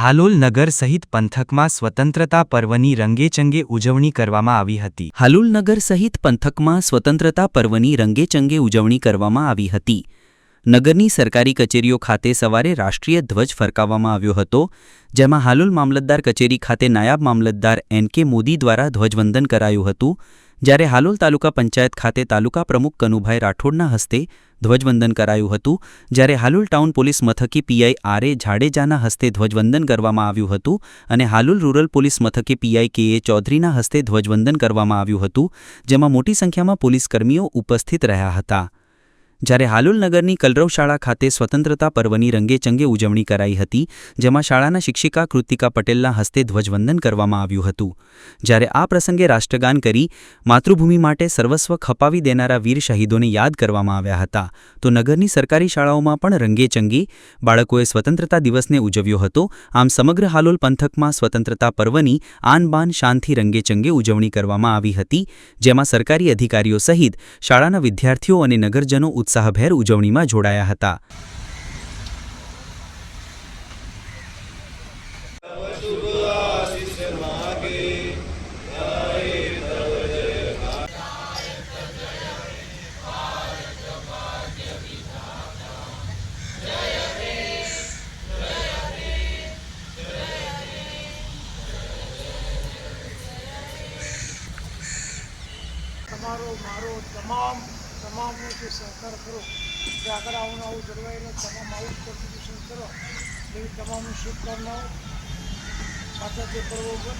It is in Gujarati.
હાલોલ નગર સહિત પંથકમાં સ્વતંત્રતા પર્વની રંગેચંગે ઉજવણી કરવામાં આવી હતી. હાલુલ નગર સહિત પંથકમાં સ્વતંત્રતા પર્વની રંગેચંગે ઉજવણી કરવામાં આવી હતી. નગરની સરકારી કચેરીઓ ખાતે સવારે રાષ્ટ્રીય ધ્વજ ફરકાવવામાં આવ્યો હતો, જેમાં હાલુલ મામલતદાર કચેરી ખાતે નાયબ મામલતદાર એન કે મોદી દ્વારા ધ્વજવંદન કરાયું હતું જ્યારે હાલોલ તાલુકા પંચાયત ખાતે તાલુકા પ્રમુખ કનુભાઈ રાઠોડના હસ્તે ધ્વજવંદન કરાયું હતું, જ્યારે હાલુલ ટાઉન પોલીસ મથકે પીઆઈ આર એ જાડેજાના હસ્તે ધ્વજવંદન કરવામાં આવ્યું હતું અને હાલુલ રૂરલ પોલીસ મથકે પીઆઈ કે એ ચૌધરીના હસ્તે ધ્વજવંદન કરવામાં આવ્યું હતું, જેમાં મોટી સંખ્યામાં પોલીસકર્મીઓ ઉપસ્થિત રહ્યા હતા. જ્યારે હાલુલ નગરની કલરવ શાળા ખાતે સ્વતંત્રતા પર્વની રંગેચંગે ઉજવણી કરાઈ હતી, જેમાં શાળાના શિક્ષિકા કૃતિકા પટેલના હસ્તે ધ્વજવંદન કરવામાં આવ્યું હતું. જ્યારે આ પ્રસંગે રાષ્ટ્રગાન કરી, માતૃભૂમિ માટે સર્વસ્વ ખપાવી દેનારા વીર શહીદોને યાદ કરવામાં આવ્યા હતા, તો નગરની સરકારી શાળાઓમાં પણ રંગેચંગે બાળકોએ સ્વતંત્રતા દિવસને ઉજવ્યો હતો. આમ સમગ્ર હાલોલ પંથકમાં સ્વતંત્રતા પર્વની આન બાન શાનથી રંગેચંગે ઉજવણી કરવામાં આવી હતી, જેમાં સરકારી અધિકારીઓ સહિત શાળાના વિદ્યાર્થીઓ અને નગરજનો ઉત્સાહભેર ઉજવણીમાં જોડાયા હતા તમારો મારો તમામ તમામનો જે સહકાર કરો જે આગળ આવું આવું જળવાઈ રહે તમામ આવું કોન્ટ્રીબ્યુશન કરો, એવી તમામની શુભકામનાઓ સાથે તે પર્વો ઉપર